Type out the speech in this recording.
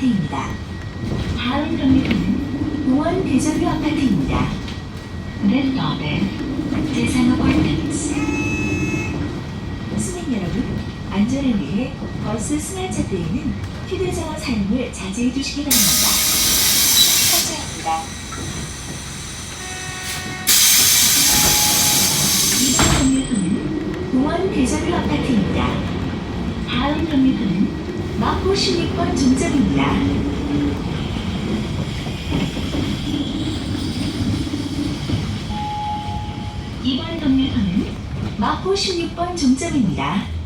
아파트입니다. 다음 정류소는 동원 대저뷰 아파트입니다. This stop is 대상 Apartments. 승객 여러분, 안전을 위해 버스 승하차 때에는 휴대전화 사용을 자제해 주시기 바랍니다. 감사합니다. 이번 정류소는 동원 대저뷰 아파트입니다. 다음 정류소는 마포 16번 종점입니다. 이번 정류소는 마포 16번 종점입니다.